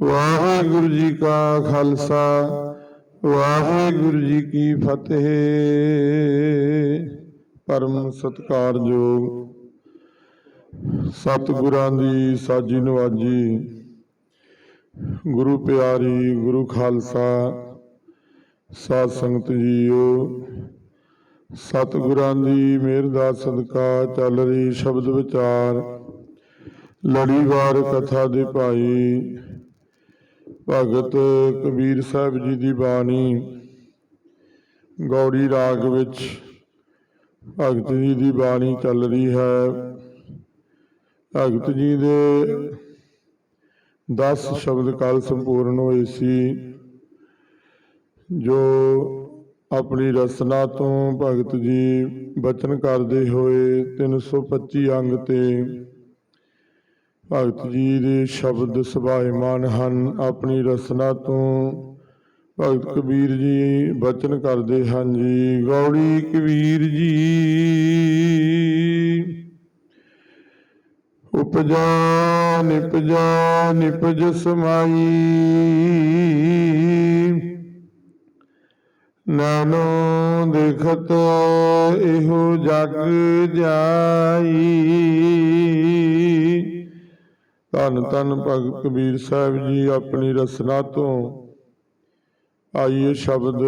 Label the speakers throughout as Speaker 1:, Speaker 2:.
Speaker 1: ਵਾਹਿਗੁਰੂ ਜੀ ਕਾ ਖਾਲਸਾ, ਵਾਹਿਗੁਰੂ ਜੀ ਕੀ ਫਤਿਹ। ਪਰਮ ਸਤਕਾਰਯੋਗ ਸਤਿਗੁਰਾਂ ਦੀ ਸਾਜੀ ਨਵਾਜੀ, ਗੁਰੂ ਪਿਆਰੀ, ਗੁਰੂ ਖਾਲਸਾ, ਸਾਧ ਸੰਗਤ ਜੀਓ, ਸਤਿਗੁਰਾਂ ਦੀ ਮਿਹਰ ਦਾ ਸਦਕਾ ਚੱਲ ਰਹੀ ਸ਼ਬਦ ਵਿਚਾਰ, ਲੜੀਵਾਰ ਕਥਾ ਦੇ ਭਾਈ ਭਗਤ ਕਬੀਰ ਸਾਹਿਬ ਜੀ ਦੀ ਬਾਣੀ ਗੌੜੀ ਰਾਗ ਵਿੱਚ ਭਗਤ ਜੀ ਦੀ ਬਾਣੀ ਚੱਲ ਰਹੀ ਹੈ। ਭਗਤ ਜੀ ਦੇ 10 ਸ਼ਬਦ ਕੱਲ ਸੰਪੂਰਨ ਹੋਏ ਸੀ, ਜੋ ਆਪਣੀ ਰਸਨਾ ਤੋਂ ਭਗਤ ਜੀ ਬਚਨ ਕਰਦੇ ਹੋਏ 325 ਅੰਗ ਤੇ ਭਗਤ ਜੀ ਦੇ ਸ਼ਬਦ ਸੁਭਾਇਮਾਨ ਹਨ, ਆਪਣੀ ਰਸਨਾ ਤੋਂ। ਭਗਤ ਕਬੀਰ ਜੀ ਬਚਨ ਕਰਦੇ ਹਨ ਜੀ, ਗੌੜੀ ਕਬੀਰ ਜੀ। ਉਪਜਾ ਨਿਪਜਾ ਨਿਪਜ ਸਮਾਈ। ਨਾਨੋ ਦੇਖਤ ਇਹੋ ਜਗ ਜਾਈ। ਧੰਨ ਧੰਨ ਭਗਤ ਕਬੀਰ ਸਾਹਿਬ ਜੀ, ਆਪਣੀ ਰਸਨਾ ਤੋਂ ਆਈਏ ਸ਼ਬਦ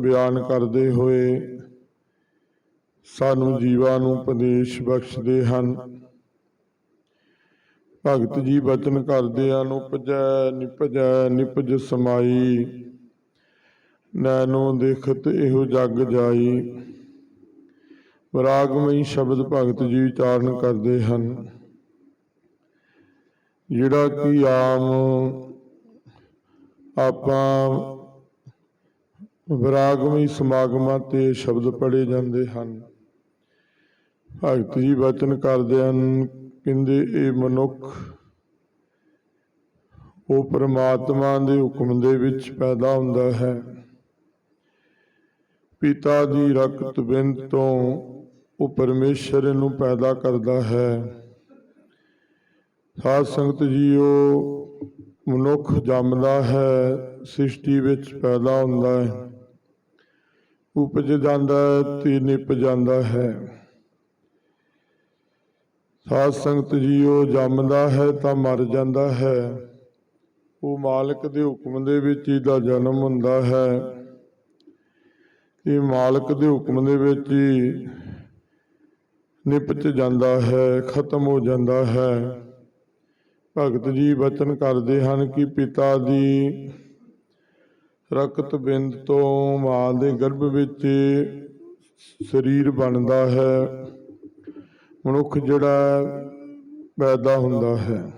Speaker 1: ਬਿਆਨ ਕਰਦੇ ਹੋਏ। ਸਾਨੂੰ ਜੀਵਾਂ ਨੂੰ ਉਪਦੇਸ਼ ਬਖਸ਼ਦੇ ਹਨ। ਭਗਤ ਜੀ ਬਚਨ ਕਰਦੇ ਹਨ ਉਪਜੈ, ਨਿਪਜੈ, ਨਿਪਜ ਸਮਾਈ। ਨੈਨੋ ਦੇਖਤ ਇਹੋ ਜਗ ਜਾਈ। ਵਿਰਾਗਮਈ ਸ਼ਬਦ ਭਗਤ ਜੀ ਉਚਾਰਨ ਕਰਦੇ ਹਨ। ਜਿਹੜਾ ਕਿ ਆਮ ਆਪਾਂ ਵਿਰਾਗਮਈ ਸਮਾਗਮਾਂ ਤੇ ਸ਼ਬਦ ਪੜ੍ਹੇ ਜਾਂਦੇ ਹਨ। ਭਗਤ ਜੀ ਵਚਨ ਕਰਦੇ ਹਨ, ਕਹਿੰਦੇ ਇਹ ਮਨੁੱਖ ਉਹ ਪ੍ਰਮਾਤਮਾ ਦੇ ਹੁਕਮ ਦੇ ਵਿੱਚ ਪੈਦਾ ਹੁੰਦਾ ਹੈ। ਪਿਤਾ ਦੀ ਰਕਤ ਬਿੰਦ ਤੋਂ ਉਹ ਪਰਮੇਸ਼ਰ ਨੂੰ ਪੈਦਾ ਕਰਦਾ ਹੈ। ਸਾਧ ਸੰਗਤ ਜੀਓ, ਮਨੁੱਖ ਜੰਮਦਾ ਹੈ, ਸ੍ਰਿਸ਼ਟੀ ਵਿੱਚ ਪੈਦਾ ਹੁੰਦਾ ਹੈ। ਉਪਜ ਜਾਂਦਾ ਹੈ ਤੇ ਨਿਪ ਜਾਂਦਾ ਹੈ। ਸਾਧ ਸੰਗਤ ਜੀਓ, ਜੰਮਦਾ ਹੈ ਤਾਂ ਮਰ ਜਾਂਦਾ ਹੈ। ਉਹ ਮਾਲਕ ਦੇ ਹੁਕਮ ਦੇ ਵਿੱਚ ਹੀ ਦਾ ਜਨਮ ਹੁੰਦਾ ਹੈ। ਇਹ ਮਾਲਕ ਦੇ ਹੁਕਮ ਦੇ ਵਿੱਚ ਹੀ ਨਿਪਟ ਜਾਂਦਾ ਹੈ, ਖਤਮ ਹੋ ਜਾਂਦਾ ਹੈ। ਭਗਤ ਜੀ ਬਚਨ ਕਰਦੇ ਹਨ ਕਿ ਪਿਤਾ ਦੀ ਰਕਤ ਬਿੰਦ ਤੋਂ ਮਾਂ ਦੇ ਗਰਭ ਵਿੱਚ ਸਰੀਰ ਬਣਦਾ ਹੈ। ਮਨੁੱਖ ਜਿਹੜਾ ਪੈਦਾ ਹੁੰਦਾ ਹੈ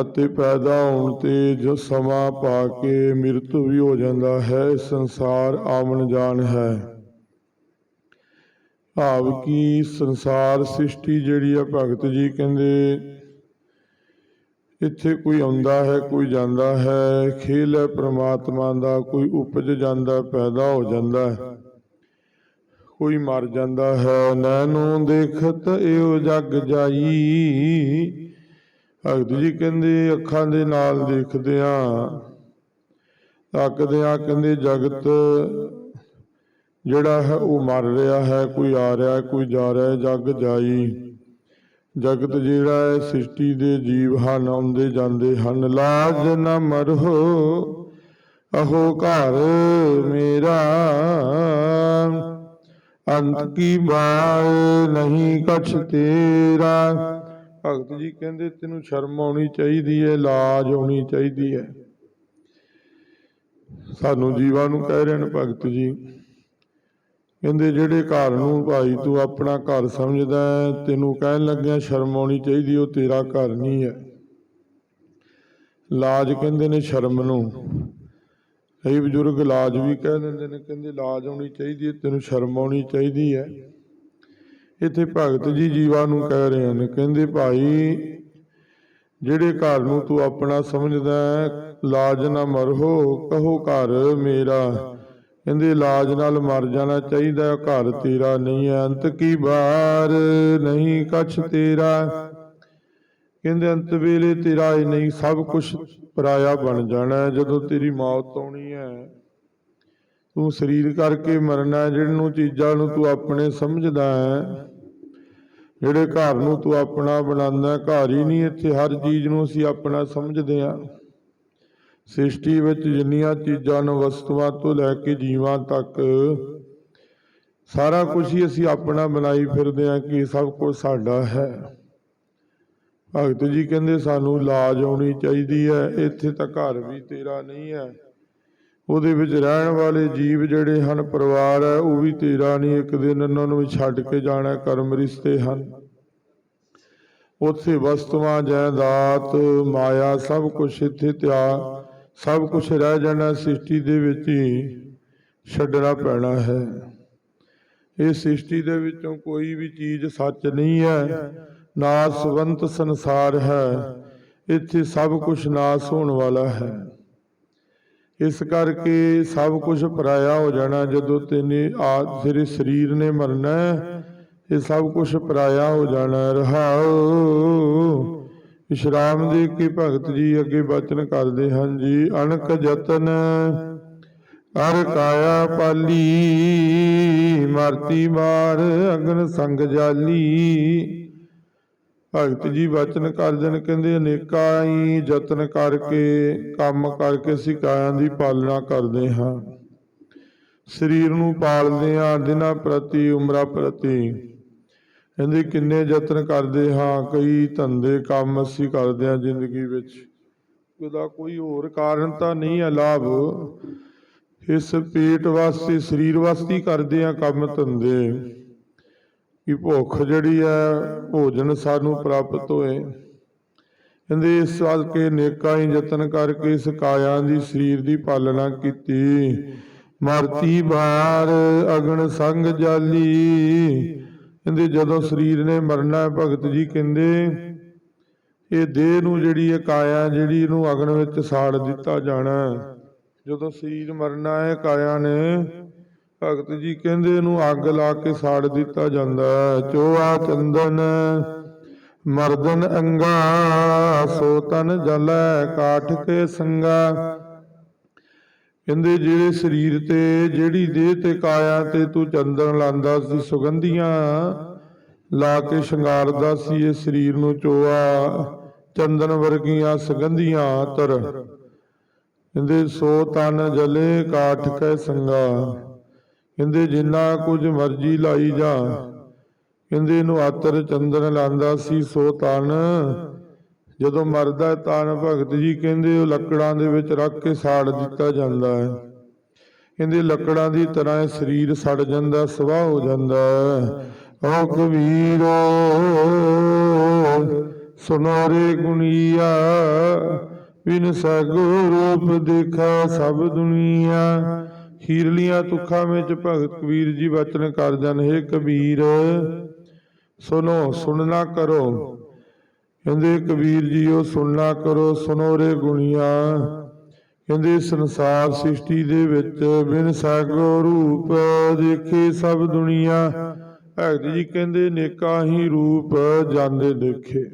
Speaker 1: ਅਤੇ ਪੈਦਾ ਹੋਣ ਤੇ ਜੋ ਸਮਾਂ ਪਾ ਕੇ ਮ੍ਰਿਤ ਵੀ ਹੋ ਜਾਂਦਾ ਹੈ ਸੰਸਾਰ ਆਮਣ ਜਾਣ ਹੈ। ਭਾਵ ਕਿ ਸੰਸਾਰ ਸ੍ਰਿਸ਼ਟੀ ਜਿਹੜੀ ਆ ਭਗਤ ਜੀ ਕਹਿੰਦੇ ਇੱਥੇ ਕੋਈ ਆਉਂਦਾ ਹੈ, ਕੋਈ ਜਾਂਦਾ ਹੈ, ਖੇਲ ਹੈ, ਪ੍ਰਮਾਤਮਾ ਦਾ ਕੋਈ ਉਪਜ ਜਾਂਦਾ, ਪੈਦਾ ਹੋ ਜਾਂਦਾ ਹੈ। ਕੋਈ ਮਰ ਜਾਂਦਾ ਹੈ, ਨੈਣੋਂ ਦੇਖਤ ਇਹੋ ਜਗ ਜਾਈ। ਭਗਤ ਜੀ ਕਹਿੰਦੇ, ਅੱਖਾਂ ਦੇ ਨਾਲ ਦੇਖਦੇ ਆ। ਤੱਕਦੇ ਆ, ਕਹਿੰਦੇ ਜਗਤ ਜਿਹੜਾ ਹੈ, ਉਹ ਮਰ ਰਿਹਾ ਹੈ, ਕੋਈ ਆ ਰਿਹਾ ਕੋਈ ਜਾ ਰਿਹਾ ਹੈ, ਜਗ ਜਾਈ। ਜਗਤ ਜਿਹੜਾ ਹੈ, ਸ੍ਰਿਸ਼ਟੀ ਦੇ ਜੀਵ ਹਨ, ਆਉਂਦੇ ਜਾਂਦੇ ਹਨ। ਲਾਜ ਨਾ ਮਰਹੋ, ਅਹੋ ਘਰ ਮੇਰਾ। ਅੰਤ ਕੀ ਬਾਤ ਨਹੀਂ ਕਛ ਤੇਰਾ। ਭਗਤ ਜੀ ਕਹਿੰਦੇ, ਤੈਨੂੰ ਸ਼ਰਮ ਆਉਣੀ ਚਾਹੀਦੀ ਹੈ, ਲਾਜ ਆਉਣੀ ਚਾਹੀਦੀ ਹੈ। ਸਾਨੂੰ ਜੀਵਾਂ ਨੂੰ ਕਹਿ ਰਹੇ ਨੇ ਭਗਤ ਜੀ। ਕਹਿੰਦੇ ਜਿਹੜੇ ਘਰ ਨੂੰ ਭਾਈ ਤੂੰ ਆਪਣਾ ਘਰ ਸਮਝਦਾ ਹੈ, ਤੈਨੂੰ ਕਹਿਣ ਲੱਗਿਆ ਸ਼ਰਮ ਆਉਣੀ ਚਾਹੀਦੀ ਉਹ ਤੇਰਾ ਘਰ ਨਹੀਂ ਹੈ। ਲਾਜ ਕਹਿੰਦੇ ਨੇ ਸ਼ਰਮ ਨੂੰ। ਕਈ ਬਜ਼ੁਰਗ ਲਾਜ ਵੀ ਕਹਿ ਦਿੰਦੇ ਨੇ ਕਹਿੰਦੇ ਲਾਜ ਆਉਣੀ ਚਾਹੀਦੀ ਹੈ ਤੈਨੂੰ ਸ਼ਰਮ ਆਉਣੀ ਚਾਹੀਦੀ ਹੈ। ਇੱਥੇ ਭਗਤ ਜੀ ਜੀਵਾ ਨੂੰ ਕਹਿ ਰਹੇ ਹਨ ਕਹਿੰਦੇ ਭਾਈ ਜਿਹੜੇ ਘਰ ਨੂੰ ਤੂੰ ਆਪਣਾ ਸਮਝਦਾ ਹੈ ਲਾਜ ਨਾ ਮਰਹੋ ਕਹੋ ਘਰ ਮੇਰਾ। ਕਹਿੰਦੇ, ਇਲਾਜ ਨਾਲ ਮਰ ਜਾਣਾ ਚਾਹੀਦਾ, ਘਰ ਤੇਰਾ ਨਹੀਂ ਹੈ, ਅੰਤ ਕੀ ਬਾਰ? ਨਹੀਂ ਕਛ ਤੇਰਾ। ਕਹਿੰਦੇ, ਅੰਤ ਵੇਲੇ ਤੇਰਾ ਹੀ ਨਹੀਂ, ਸਭ ਕੁਝ ਪਰਾਇਆ ਬਣ ਜਾਣਾ ਜਦੋਂ ਤੇਰੀ ਮੌਤ ਆਉਣੀ ਹੈ। ਤੂੰ ਸਰੀਰ ਕਰਕੇ ਮਰਨਾ ਹੈ, ਜਿਹਨੂੰ ਚੀਜ਼ਾਂ ਨੂੰ ਤੂੰ ਆਪਣੇ ਸਮਝਦਾ ਹੈ, ਜਿਹੜੇ ਘਰ ਨੂੰ ਤੂੰ ਆਪਣਾ ਬਣਾਉਂਦਾ ਘਰ ਹੀ ਨਹੀਂ, ਇੱਥੇ ਹਰ ਚੀਜ਼ ਨੂੰ ਅਸੀਂ ਆਪਣਾ ਸਮਝਦੇ ਹਾਂ। ਸ੍ਰਿਸ਼ਟੀ ਵਿੱਚ ਜਿੰਨੀਆਂ ਚੀਜ਼ਾਂ ਨੂੰ ਵਸਤੂਆਂ ਤੋਂ ਲੈ ਕੇ ਜੀਵਾਂ ਤੱਕ, ਸਾਰਾ ਕੁਝ ਹੀ ਅਸੀਂ ਆਪਣਾ ਬਣਾਈ ਫਿਰਦੇ ਹਾਂ ਕਿ ਸਭ ਕੁਝ ਸਾਡਾ ਹੈ। ਭਗਤ ਜੀ ਕਹਿੰਦੇ, ਸਾਨੂੰ ਲਾਜ ਆਉਣੀ ਚਾਹੀਦੀ ਹੈ, ਇੱਥੇ ਤਾਂ ਘਰ ਵੀ ਤੇਰਾ ਨਹੀਂ ਹੈ। ਉਹਦੇ ਵਿੱਚ ਰਹਿਣ ਵਾਲੇ ਜੀਵ ਜਿਹੜੇ ਹਨ, ਪਰਿਵਾਰ ਹੈ, ਉਹ ਵੀ ਤੇਰਾ ਨਹੀਂ। ਇੱਕ ਦਿਨ ਉਹਨਾਂ ਨੂੰ ਵੀ ਛੱਡ ਕੇ ਜਾਣਾ ਕਰਮ ਰਿਸ਼ਤੇ ਹਨ। ਉੱਥੇ ਵਸਤੂਆਂ, ਜਾਇਦਾਦ, ਮਾਇਆ ਸਭ ਕੁਝ ਇੱਥੇ ਤਿਆਗ ਸਭ ਕੁਝ ਰਹਿ ਜਾਣਾ ਸ੍ਰਿਸ਼ਟੀ ਦੇ ਵਿੱਚ ਹੀ ਛੱਡਣਾ ਪੈਣਾ ਹੈ। ਇਹ ਸ੍ਰਿਸ਼ਟੀ ਦੇ ਵਿੱਚੋਂ ਕੋਈ ਵੀ ਚੀਜ਼ ਸੱਚ ਨਹੀਂ ਹੈ ਨਾਸਵੰਤ ਸੰਸਾਰ ਹੈ। ਇੱਥੇ ਸਭ ਕੁਝ ਨਾਸ ਹੋਣ ਵਾਲਾ ਹੈ। ਇਸ ਕਰਕੇ ਸਭ ਕੁਝ ਪਰਾਇਆ ਹੋ ਜਾਣਾ ਜਦੋਂ ਤੇਨੇ ਆ ਤੇਰੇ ਸਰੀਰ ਨੇ ਮਰਨਾ ਇਹ ਸਭ ਕੁਝ ਪਰਾਇਆ ਹੋ ਜਾਣਾ। ਰਹਾਓ। ਵਿਸ਼ਰਾਮ ਦੇ ਕੇ ਭਗਤ ਜੀ ਅੱਗੇ ਬਚਨ ਕਰਦੇ ਹਨ ਜੀ। ਅਣਕ ਯਤਨ ਅਰ ਕਾਇਆ ਪਾਲੀ, ਮਰਤੀ ਮਾਰ ਅਗਨ ਸੰਗ ਜਾਲੀ। ਭਗਤ ਜੀ ਬਚਨ ਕਰਦੇ ਨੇ ਕਹਿੰਦੇ, ਅਨੇਕਾਂ ਹੀ ਯਤਨ ਕਰਕੇ, ਕੰਮ ਕਰਕੇ ਅਸੀਂ ਕਾਇਆਂ ਦੀ ਪਾਲਣਾ ਕਰਦੇ ਹਾਂ। ਸਰੀਰ ਨੂੰ ਪਾਲਦੇ ਹਾਂ, ਦਿਨਾਂ ਪ੍ਰਤੀ, ਉਮਰਾਂ ਪ੍ਰਤੀ। ਕਹਿੰਦੇ ਕਿੰਨੇ ਯਤਨ ਕਰਦੇ ਹਾਂ, ਕਈ ਧੰਦੇ ਕੰਮ ਅਸੀਂ ਕਰਦੇ ਹਾਂ ਜ਼ਿੰਦਗੀ ਵਿੱਚ। ਉਹਦਾ ਕੋਈ ਹੋਰ ਕਾਰਨ ਤਾਂ ਨਹੀਂ ਹੈ ਲਾਭ। ਇਸ ਪੇਟ ਵਾਸਤੇ, ਸਰੀਰ ਵਾਸਤੇ ਕਰਦੇ ਆ ਕੰਮ ਧੰਦੇ। ਕਿ ਭੁੱਖ ਜਿਹੜੀ ਹੈ, ਭੋਜਨ ਸਾਨੂੰ ਪ੍ਰਾਪਤ ਹੋਏ। ਕਹਿੰਦੇ ਇਸ ਕਰਕੇ ਨੇਕਾਂ ਹੀ ਯਤਨ ਕਰਕੇ ਇਸ ਕਾਇਆ ਦੀ, ਸਰੀਰ ਦੀ ਪਾਲਣਾ ਕੀਤੀ। ਮਰਤੀ ਬਾਰ ਅਗਨ ਸੰਗ ਜਾਲੀ। ਕਹਿੰਦੇ ਜਦੋਂ ਸਰੀਰ ਨੇ ਮਰਨਾ ਭਗਤ ਜੀ ਕਹਿੰਦੇ, ਇਹ ਦੇਹ ਨੂੰ ਜਿਹੜੀ ਇਹ ਕਾਇਆ ਜਿਹੜੀ ਇਹਨੂੰ ਅਗਨ ਵਿੱਚ ਸਾੜ ਦਿੱਤਾ ਜਾਣਾ ਜਦੋਂ ਸਰੀਰ ਮਰਨਾ ਹੈ ਕਾਇਆ ਨੇ, ਭਗਤ ਜੀ ਕਹਿੰਦੇ ਇਹਨੂੰ ਅੱਗ ਲਾ ਕੇ ਸਾੜ ਦਿੱਤਾ ਜਾਂਦਾ ਹੈ। ਚੋਆ ਚੰਦਨ, ਮਰਦਨ ਅੰਗਾ, ਸੋ ਤਨ ਜਲੈ, ਕਾਠ ਕੇ ਸੰਗਾ। ਕਹਿੰਦੇ ਜਿਹੜੇ ਸਰੀਰ ਤੇ, ਜਿਹੜੀ ਦੇਹ ਤੇ ਕਾਇਆ ਤੇ ਤੂੰ ਚੰਦਨ ਲਾਂਦਾ ਸੀ, ਸੁਗੰਧੀਆਂ ਲਾ ਕੇ ਸ਼ਿੰਗਾਰਦਾ ਸੀ, ਇਹ ਸਰੀਰ ਨੂੰ ਚੋਆ, ਚੰਦਨ ਵਰਗੀਆਂ ਸੁਗੰਧੀਆਂ ਤਰ। ਕਹਿੰਦੇ, ਸੋ ਤਨ ਜਲੇ ਕਾਠ ਕੈ ਸੰਗਾ। ਕਹਿੰਦੇ, ਜਿੰਨਾ ਕੁਝ ਮਰਜ਼ੀ ਲਾਈ ਜਾ। ਕਹਿੰਦੇ ਨੂੰ ਆਤਰ ਚੰਦਨ ਲਾਂਦਾ ਸੀ, ਸੋ ਤਨ ਜਦੋਂ ਮਰਦਾ ਤਾਂ ਭਗਤ ਜੀ ਕਹਿੰਦੇ ਉਹ ਲੱਕੜਾਂ ਦੇ ਵਿੱਚ ਰੱਖ ਕੇ ਸਾੜ ਦਿੱਤਾ ਜਾਂਦਾ ਹੈ। ਕਹਿੰਦੇ ਲੱਕੜਾਂ ਦੀ ਤਰ੍ਹਾਂ ਸਰੀਰ ਸੜ ਜਾਂਦਾ, ਸਵਾਹ ਹੋ ਜਾਂਦਾ ਹੈ। ਓ ਕਬੀਰੋ, ਸੁਨਾਰੇ ਗੁਣੀਆ, ਬਿਨ ਸਗੋ ਰੂਪ ਦੇਖਾ ਸਭ ਦੁਨੀਆ। ਹੀਰਲੀਆਂ ਤੁਖਾਂ ਵਿੱਚ ਭਗਤ ਕਬੀਰ ਜੀ ਬਚਨ ਕਰ ਜਨ ਹੈ ਕਬੀਰ ਸੁਨੋ ਸੁਣਨਾ ਕਰੋ। ਕਹਿੰਦੇ, ਕਬੀਰ ਜੀਓ ਸੁਣਨਾ ਕਰੋ ਸੁਨੋ ਰੇ ਗੁਣੀਆਂ। ਕਹਿੰਦੇ, ਸੰਸਾਰ ਸ੍ਰਿਸ਼ਟੀ ਦੇ ਵਿੱਚ ਬਿਨ ਸਾਗੋ ਰੂਪ ਦੇਖੇ ਸਭ ਦੁਨੀਆ। ਭਗਤ ਜੀ ਕਹਿੰਦੇ, ਨੇਕਾ ਹੀ ਰੂਪ ਜਾਂਦੇ ਦੇਖੇ।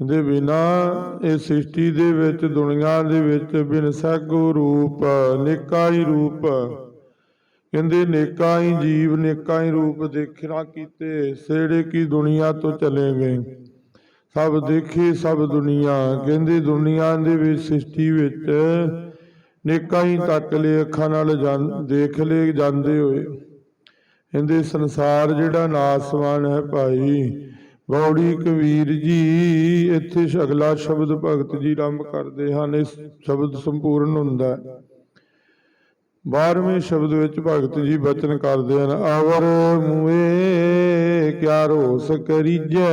Speaker 1: ਕਹਿੰਦੇ, ਬਿਨਾ ਇਹ ਸ੍ਰਿਸ਼ਟੀ ਦੇ ਵਿੱਚ, ਦੁਨੀਆ ਦੇ ਵਿੱਚ ਬਿਨ ਸਾਗੋ ਰੂਪ, ਨੇਕਾ ਹੀ ਰੂਪ। ਕਹਿੰਦੇ, ਨੇਕਾ ਹੀ ਜੀਵ, ਨੇਕਾ ਹੀ ਰੂਪ ਦੇਖਣਾ ਕੀਤੇ ਸੇੜੇ ਕੀ ਦੁਨੀਆ ਤੋਂ ਚਲੇ ਗਏ? ਸਭ ਦੇਖੀ ਸਭ ਦੁਨੀਆ। ਕਹਿੰਦੇ ਦੁਨੀਆ ਦੇ ਵਿੱਚ ਸ੍ਰਿਸ਼ਟੀ ਵਿੱਚ ਨੇਕਾਂ ਹੀ ਤੱਕ ਲਏ ਅੱਖਾਂ ਨਾਲ ਦੇਖ ਲਏ ਜਾਂਦੇ ਹੋਏ। ਕਹਿੰਦੇ ਸੰਸਾਰ ਜਿਹੜਾ ਨਾਸਵਾਨ ਹੈ ਭਾਈ ਗੌੜੀ ਕਬੀਰ ਜੀ ਇੱਥੇ ਅਗਲਾ ਸ਼ਬਦ ਭਗਤ ਜੀ ਆਰੰਭ ਕਰਦੇ ਹਨ ਇਸ ਸ਼ਬਦ ਸੰਪੂਰਨ ਹੁੰਦਾ ਹੈ। 12ਵੇਂ ਸ਼ਬਦ ਵਿੱਚ ਭਗਤ ਜੀ ਬਚਨ ਕਰਦੇ ਹਨ ਆਵਰ ਮੂਏ ਕਿਆ ਰੋਸ ਕਰੀਜੈ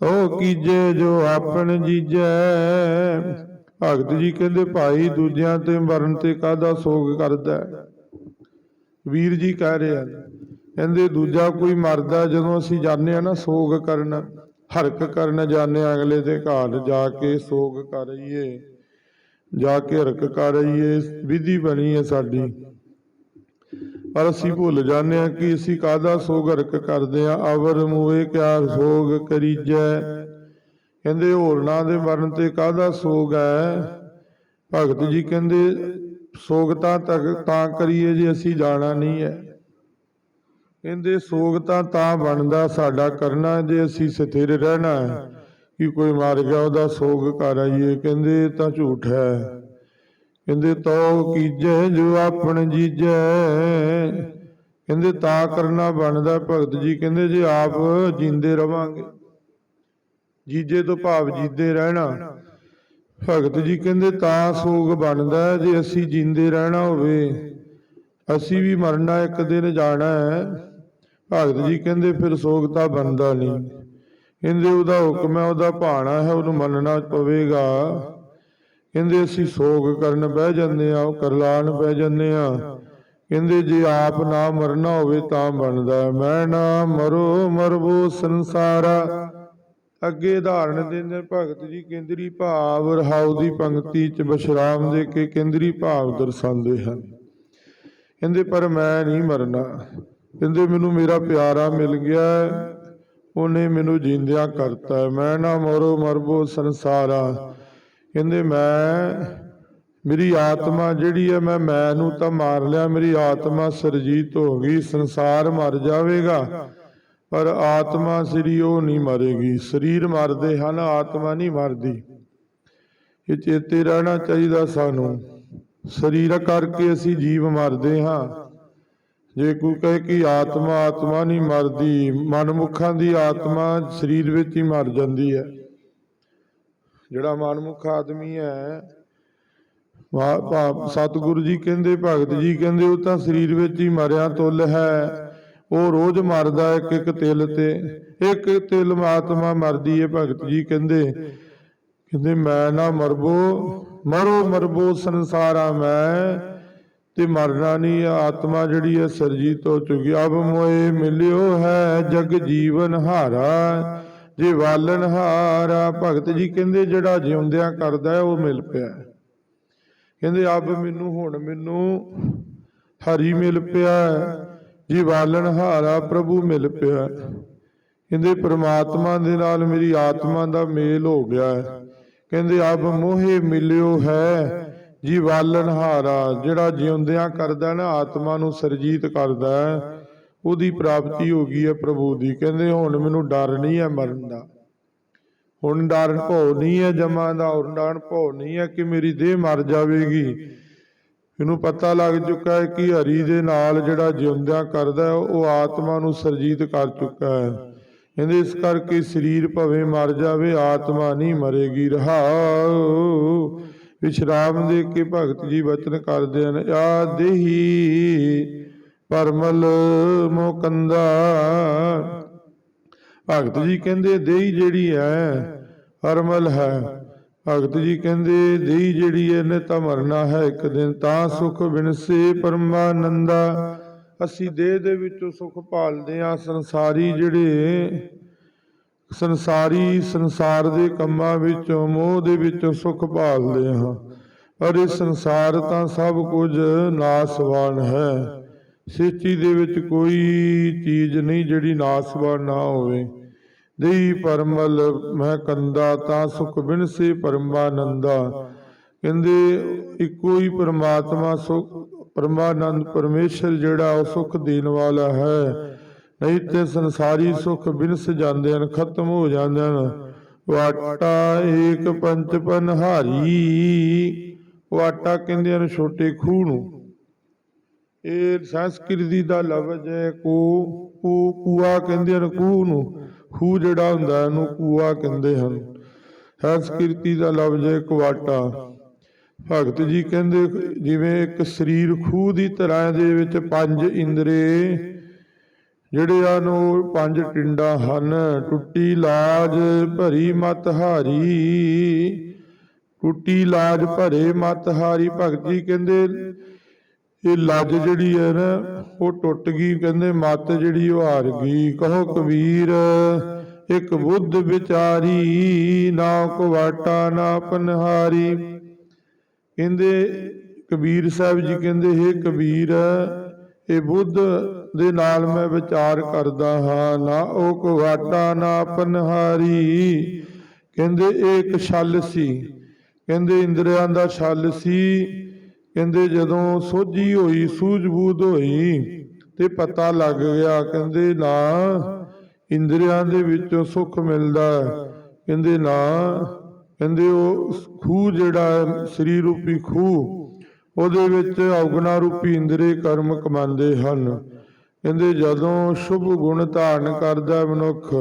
Speaker 1: ਉਹ ਕੀਜੇ ਜੋ ਆਪਣ ਜੀਜੈ। ਭਗਤ ਜੀ ਕਹਿੰਦੇ, ਭਾਈ, ਦੂਜਿਆਂ ਤੇ ਮਰਨ ਤੇ ਕਾਹਦਾ ਸੋਗ ਕਰਦਾ ਵੀਰ ਜੀ ਕਹਿ ਰਹੇ ਹਨ, ਕਹਿੰਦੇ, ਦੂਜਾ ਕੋਈ ਮਰਦਾ ਜਦੋਂ ਅਸੀਂ ਜਾਂਦੇ ਆ ਨਾ ਸੋਗ ਕਰਨ, ਹਰਕ ਕਰਨ ਜਾਂਦੇ ਹਾਂ, ਅਗਲੇ ਦੇ ਘਰ ਜਾ ਕੇ ਸੋਗ ਕਰ ਰਹੀਏ ਜਾ ਕੇ ਹਰਕ ਕਰੀਏ ਵਿਧੀ ਬਣੀ ਹੈ ਸਾਡੀ। ਪਰ ਅਸੀਂ ਭੁੱਲ ਜਾਂਦੇ ਹਾਂ ਕਿ ਅਸੀਂ ਕਾਹਦਾ ਸੋਗ ਹਰਕ ਕਰਦੇ ਆ ਅਵਰ ਮੂਏ ਕਿਆ ਸੋਗ ਕਰੀਜੈ। ਕਹਿੰਦੇ ਹੋਰਨਾਂ ਦੇ ਮਰਨ ਤੇ ਕਾਹਦਾ ਸੋਗ ਹੈ? ਭਗਤ ਜੀ ਕਹਿੰਦੇ, ਸੋਗ ਤਾਂ ਤੱਕ ਤਾਂ ਕਰੀਏ ਜੇ ਅਸੀਂ ਜਾਣਾ ਨਹੀਂ ਹੈ। ਕਹਿੰਦੇ, ਸੋਗ ਤਾਂ ਤਾਂ ਬਣਦਾ ਸਾਡਾ ਕਰਨਾ ਜੇ ਅਸੀਂ ਸਥਿਰ ਰਹਿਣਾ ਕਿ ਕੋਈ ਮਰ ਗਿਆ ਉਹਦਾ ਸੋਗ ਕਰ ਆਈਏ। ਕਹਿੰਦੇ ਤਾਂ ਝੂਠ ਹੈ। ਕਹਿੰਦੇ ਤੋ ਕੀਜੈ ਜੋ ਆਪਣ ਜੀਜੈ। ਕਹਿੰਦੇ ਤਾਂ ਕਰਨਾ ਬਣਦਾ ਭਗਤ ਜੀ। ਕਹਿੰਦੇ ਜੇ ਆਪ ਜਿੰਦੇ ਰਵਾਂਗੇ। ਜੀਜੇ ਤੋਂ ਭਾਵ ਜੀਦੇ ਰਹਿਣਾ। ਭਗਤ ਜੀ ਕਹਿੰਦੇ ਤਾਂ ਸੋਗ ਬਣਦਾ ਜੇ ਅਸੀਂ ਜਿੰਦੇ ਰਹਿਣਾ ਹੋਵੇ, ਅਸੀਂ ਵੀ ਮਰਨਾ ਇੱਕ ਦਿਨ ਜਾਣਾ ਹੈ। ਭਗਤ ਜੀ ਕਹਿੰਦੇ ਫਿਰ ਸੋਗ ਤਾਂ ਬਣਦਾ ਨਹੀਂ। ਕਹਿੰਦੇ ਉਹਦਾ ਹੁਕਮ ਹੈ, ਉਹਦਾ ਭਾਣਾ ਹੈ, ਉਹਨੂੰ ਮੰਨਣਾ ਪਵੇਗਾ। ਕਹਿੰਦੇ ਅਸੀਂ ਸੋਗ ਕਰਨ ਬਹਿ ਜਾਂਦੇ ਆ ਉਹ ਕਰਲਾਣ ਬਹਿ ਜਾਂਦੇ ਆ ਕਹਿੰਦੇ ਜੇ ਆਪ ਨਾ ਮਰਨਾ ਹੋਵੇ ਤਾਂ ਬਣਦਾ ਮੈਂ ਨਾ ਮਰੋ ਮਰਬੋ ਸੰਸਾਰਾ। ਅੱਗੇ ਉਦਾਹਰਣ ਦਿੰਦੇ ਭਗਤ ਜੀ ਕੇਂਦਰੀ ਭਾਵ ਰਹਾਉ ਦੀ ਪੰਕਤੀ ਚ ਬਸ਼ਰਾਮ ਦੇ ਕੇ ਕੇਂਦਰੀ ਭਾਵ ਦਰਸਾਉਂਦੇ ਹਨ। ਕਹਿੰਦੇ, ਪਰ ਮੈਂ ਨਹੀਂ ਮਰਨਾ। ਕਹਿੰਦੇ, ਮੈਨੂੰ ਮੇਰਾ ਪਿਆਰਾ ਮਿਲ ਗਿਆ ਉਹਨੇ ਮੈਨੂੰ ਜਿੰਦਿਆਂ ਕਰਤਾ ਮੈਂ ਨਾ ਮਰੋ ਮਰਬੋ ਸੰਸਾਰਾ। ਕਹਿੰਦੇ ਮੈਂ, ਮੇਰੀ ਆਤਮਾ ਜਿਹੜੀ ਹੈ, ਮੈਂ ਮੈਂ ਨੂੰ ਤਾਂ ਮਾਰ ਲਿਆ, ਮੇਰੀ ਆਤਮਾ ਸਰਜੀਤ ਹੋ ਗਈ, ਸੰਸਾਰ ਮਰ ਜਾਵੇਗਾ। ਪਰ ਆਤਮਾ ਸ੍ਰੀ ਉਹ ਨਹੀਂ ਮਰੇਗੀ। ਸਰੀਰ ਮਰਦੇ ਹਨ, ਆਤਮਾ ਨਹੀਂ ਮਰਦੀ। ਇਹ ਚੇਤੇ ਰਹਿਣਾ ਚਾਹੀਦਾ ਸਾਨੂੰ। ਸਰੀਰ ਕਰਕੇ ਅਸੀਂ ਜੀਵ ਮਰਦੇ ਹਾਂ। ਜੇ ਕੋਈ ਕਹੇ ਕਿ ਆਤਮਾ ਆਤਮਾ ਨਹੀਂ ਮਰਦੀ, ਮਨਮੁਖਾਂ ਦੀ ਆਤਮਾ ਸਰੀਰ ਵਿੱਚ ਹੀ ਮਰ ਜਾਂਦੀ ਹੈ। ਜਿਹੜਾ ਮਨਮੁਖ ਆਦਮੀ ਹੈ ਸਤਿਗੁਰੂ ਜੀ ਕਹਿੰਦੇ, ਭਗਤ ਜੀ ਕਹਿੰਦੇ, ਉਹ ਤਾਂ ਸਰੀਰ ਵਿੱਚ ਹੀ ਮਰਿਆ, ਤੁੱਲ ਹੈ। ਉਹ ਰੋਜ਼ ਮਰਦਾ ਇੱਕ ਇੱਕ ਤਿਲ ਤੇ। ਇੱਕ ਤਿਲ ਆਤਮਾ ਮਰਦੀ ਹੈ, ਭਗਤ ਜੀ ਕਹਿੰਦੇ। ਕਹਿੰਦੇ, ਮੈਂ ਨਾ ਮਰਬੋ, ਮਰੋ ਮਰਬੋ ਸੰਸਾਰਾ ਮੈਂ, ਤੇ ਮਰਨਾ ਨਹੀਂ ਆਤਮਾ ਜਿਹੜੀ ਹੈ, ਸਰਜੀਤ ਹੋ ਚੁੱਕੀ ਅਬ ਮੋਏ ਮਿਲਿਓ ਹੈ ਜਗ ਜੀਵਨ ਹਾਰਾ। ਜੇ ਵਾਲਨ ਹਾਰਾ, ਭਗਤ ਜੀ ਕਹਿੰਦੇ ਜਿਹੜਾ ਜਿਉਂਦਿਆਂ ਕਰਦਾ ਉਹ ਮਿਲ ਪਿਆ। ਕਹਿੰਦੇ ਅੱਬ ਮੈਨੂੰ, ਹੁਣ ਮੈਨੂੰ ਹਰੀ ਮਿਲ ਪਿਆ ਜੀ ਵਾਲਨ ਹਾਰਾ, ਪ੍ਰਭੂ ਮਿਲ ਪਿਆ ਕਹਿੰਦੇ ਪ੍ਰਮਾਤਮਾ ਦੇ ਨਾਲ ਮੇਰੀ ਆਤਮਾ ਦਾ ਮੇਲ ਹੋ ਗਿਆ ਕਹਿੰਦੇ ਅਬ ਮੋਹੇ ਮਿਲਿਓ ਹੈ। ਜੀ ਵਾਲਨ ਹਾਰਾ, ਜਿਹੜਾ ਜਿਉਂਦਿਆਂ ਕਰਦਾ ਨਾ, ਆਤਮਾ ਨੂੰ ਸਰਜੀਤ ਕਰਦਾ ਹੈ। ਉਹਦੀ ਪ੍ਰਾਪਤੀ ਹੋ ਗਈ ਹੈ ਪ੍ਰਭੂ ਦੀ। ਕਹਿੰਦੇ ਹੁਣ ਮੈਨੂੰ ਡਰ ਨਹੀਂ ਹੈ ਮਰਨ ਦਾ। ਹੁਣ ਡਰ ਭਉ ਨਹੀਂ ਹੈ ਜਮਾਂ ਦਾ, ਹੁਣ ਡਰ ਭਉ ਨਹੀਂ ਹੈ ਕਿ ਮੇਰੀ ਦੇਹ ਮਰ ਜਾਵੇਗੀ। ਇਹਨੂੰ ਪਤਾ ਲੱਗ ਚੁੱਕਾ ਹੈ ਕਿ ਹਰੀ ਦੇ ਨਾਲ ਜਿਹੜਾ ਜਿਉਂਦਿਆਂ ਕਰਦਾ ਉਹ ਆਤਮਾ ਨੂੰ ਸਰਜੀਤ ਕਰ ਚੁੱਕਾ ਹੈ। ਕਹਿੰਦੇ ਇਸ ਕਰਕੇ ਸਰੀਰ ਭਵੇਂ ਮਰ ਜਾਵੇ, ਆਤਮਾ ਨਹੀਂ ਮਰੇਗੀ। ਰਹਾਉ। ਵਿਸ਼ਰਾਮ ਦੇ ਕੇ ਭਗਤ ਜੀ ਵਚਨ ਕਰਦੇ ਹਨ, ਆ ਦੇਹੀ ਪਰਮਲ ਮੋਕੰਦਾ। ਭਗਤ ਜੀ ਕਹਿੰਦੇ, ਦੇਹੀ ਜਿਹੜੀ ਹੈ, ਪਰਮਲ ਹੈ। ਭਗਤ ਜੀ ਕਹਿੰਦੇ, ਦੇਹੀ ਜਿਹੜੀ ਹੈ ਨੇ ਤਾਂ ਮਰਨਾ ਹੈ ਇੱਕ ਦਿਨ, ਤਾਂ ਸੁਖ ਬਿਨਸੇ ਪਰਮਾਨੰਦਾ। ਅਸੀਂ ਦੇਹ ਦੇ ਵਿੱਚੋਂ ਸੁਖ ਭਾਲਦੇ ਆ ਸੰਸਾਰੀ ਜਿਹੜੇ, ਸੰਸਾਰੀ ਸੰਸਾਰ ਦੇ ਕੰਮਾਂ ਵਿੱਚੋਂ, ਮੋਹ ਦੇ ਵਿੱਚੋਂ ਸੁਖ ਭਾਲਦੇ ਹਾਂ। ਪਰ ਇਹ ਸੰਸਾਰ ਤਾਂ ਸਭ ਕੁਝ ਨਾਸਵਾਨ ਹੈ। ਸੇਚੀ ਦੇ ਵਿੱਚ ਕੋਈ ਚੀਜ਼ ਨਹੀਂ ਜਿਹੜੀ ਨਾਸਵਾਨ ਨਾ ਹੋਵੇ। ਦੇਈ ਪਰਮਲ, ਮੈਂ ਕੰਦਾ, ਤਾਂ ਸੁਖ ਬਿਨਸੇ ਪਰਮਾਨੰਦਾ ਕਹਿੰਦੇ, ਇੱਕੋ ਹੀ ਪਰਮਾਤਮਾ ਸੁਖ, ਪਰਮਾਨੰਦ ਪਰਮੇਸ਼ਰ ਜਿਹੜਾ ਉਹ ਸੁਖ ਦੇਣ ਵਾਲਾ ਹੈ। ਨਹੀਂ ਤੇ ਸੰਸਾਰੀ ਸੁਖ ਬਿਨਸ ਜਾਂਦੇ ਹਨ, ਖਤਮ ਹੋ ਜਾਂਦੇ ਹਨ। ਵਾਟਾ ਏਕ ਪੰਚ ਪਨਹਾਰੀ ਵਾਟਾ ਕਹਿੰਦੇ ਹਨ ਛੋਟੇ ਖੂਹ ਨੂੰ। ਇਹ ਸੰਸਕ੍ਰਿਤੀ ਦਾ ਲਫ਼ਜ਼ ਹੈ ਕੂ ਕੂ ਕੂਆ ਕਹਿੰਦੇ ਹਨ ਖੂਹ ਨੂੰ ਖੂਹ ਜਿਹੜਾ ਹੁੰਦਾ ਇਹਨੂੰ ਕੂਆ ਕਹਿੰਦੇ ਹਨ। ਸੰਸਕ੍ਰਿਤੀ ਦਾ ਲਫ਼ਜ਼ ਹੈ ਕੁਆਟਾ ਭਗਤ ਜੀ ਕਹਿੰਦੇ ਜਿਵੇਂ ਇੱਕ ਸਰੀਰ ਖੂਹ ਦੀ ਤਰ੍ਹਾਂ ਦੇ ਵਿੱਚ ਪੰਜ ਇੰਦਰੇ ਜਿਹੜੇ ਹਨ, ਉਹ ਪੰਜ ਟਿੰਡਾਂ ਹਨ। ਟੁੱਟੀ ਲਾਜ ਭਰੀ ਮਤ ਹਾਰੀ। ਟੁੱਟੀ ਲਾਜ ਭਰੇ ਮਤ ਹਾਰੀ। ਭਗਤ ਜੀ ਕਹਿੰਦੇ ਇਹ ਲੱਜ ਜਿਹੜੀ ਹੈ ਨਾ, ਉਹ ਟੁੱਟ ਗਈ, ਕਹਿੰਦੇ ਮਤ ਜਿਹੜੀ ਉਹ ਹਾਰ ਗਈ। ਕਹੋ ਕਬੀਰ, ਇੱਕ ਬੁੱਧ ਵਿਚਾਰੀ, ਨਾ ਕੋ ਨਾ ਪਨਹਾਰੀ। ਕਹਿੰਦੇ ਕਬੀਰ ਸਾਹਿਬ ਜੀ ਕਹਿੰਦੇ हे ਕਬੀਰ, ਇਹ ਬੁੱਧ ਦੇ ਨਾਲ ਮੈਂ ਵਿਚਾਰ ਕਰਦਾ ਹਾਂ, ਨਾ ਉਹ ਕੋ ਵਾਟਾ ਨਾ ਪਨਹਾਰੀ। ਕਹਿੰਦੇ ਇਹ ਇੱਕ ਛਲ ਸੀ। ਕਹਿੰਦੇ ਇੰਦਰੀਆਂ ਦਾ ਛਲ ਸੀ। ਕਹਿੰਦੇ ਜਦੋਂ ਸੋਝੀ ਹੋਈ, ਸੂਝਬੂਝ ਹੋਈ ਤੇ ਪਤਾ ਲੱਗ ਗਿਆ, ਕਹਿੰਦੇ ਨਾ, ਇੰਦਰੀਆਂ ਦੇ ਵਿੱਚੋਂ ਸੁੱਖ ਮਿਲਦਾ ਕਹਿੰਦੇ ਨਾ, ਕਹਿੰਦੇ ਉਹ ਖੂਹ ਜਿਹੜਾ ਸਰੀਰ ਰੂਪੀ ਖੂਹ, ਉਹਦੇ ਵਿੱਚ ਔਗਣਾ ਰੂਪੀ ਇੰਦਰੀ ਕਰਮ ਕਮਾਉਂਦੇ ਹਨ। ਕਹਿੰਦੇ ਜਦੋਂ ਸ਼ੁਭ ਗੁਣ ਧਾਰਨ ਕਰਦਾ ਮਨੁੱਖ,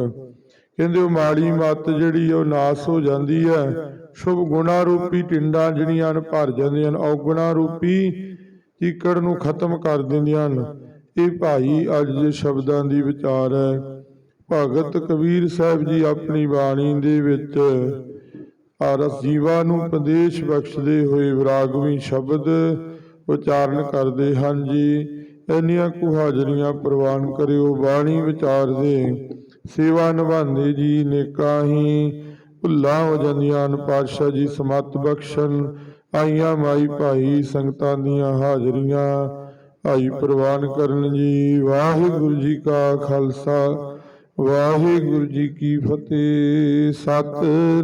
Speaker 1: ਕਹਿੰਦੇ ਉਹ ਮਾੜੀ ਮੱਤ ਜਿਹੜੀ ਉਹ ਨਾਸ ਹੋ ਜਾਂਦੀ ਹੈ। ਸ਼ੁਭ ਗੁਣਾ ਰੂਪੀ ਟਿੰਡਾਂ ਜਿਹੜੀਆਂ ਹਨ, ਭਰ ਜਾਂਦੀਆਂ ਹਨ। ਔਗੁਣਾ ਰੂਪੀ ਚੀਕੜ ਨੂੰ ਖਤਮ ਕਰ ਦਿੰਦੀਆਂ ਹਨ। ਇਹ ਭਾਈ ਅੱਜ ਦੇ ਸ਼ਬਦਾਂ ਦੀ ਵਿਚਾਰ ਹੈ। ਭਗਤ ਕਬੀਰ ਸਾਹਿਬ ਜੀ ਆਪਣੀ ਬਾਣੀ ਦੇ ਵਿੱਚ ਅਰਸ ਜੀਵਾਂ ਨੂੰ ਉਪਦੇਸ਼ ਬਖਸ਼ਦੇ ਹੋਏ ਵਿਰਾਗਵੀ ਸ਼ਬਦ ਉਚਾਰਨ ਕਰਦੇ ਹਨ ਜੀ। ਇੰਨੀਆਂ ਕੁ ਹਾਜ਼ਰੀਆਂ ਪ੍ਰਵਾਨ ਕਰਿਓ। ਬਾਣੀ ਵਿਚਾਰ ਦੇ ਸੇਵਾ ਨਿਭਾਉਂਦੇ ਜੀ, ਨੇਕਾਂ ਹੀ ਭੁੱਲਾਂ ਹੋ ਜਾਂਦੀਆਂ ਹਨ ਪਾਤਸ਼ਾਹ ਜੀ ਸਮਤ ਬਖਸ਼ਣ। ਆਈਆਂ ਮਾਈ ਭਾਈ ਸੰਗਤਾਂ ਦੀਆਂ ਹਾਜ਼ਰੀਆਂ, ਭਾਈ ਪ੍ਰਵਾਨ ਕਰਨ ਜੀ। ਵਾਹਿਗੁਰੂ ਜੀ ਕਾ ਖਾਲਸਾ, ਵਾਹਿਗੁਰੂ ਜੀ ਕੀ ਫਤਿਹ। ਸਤਿ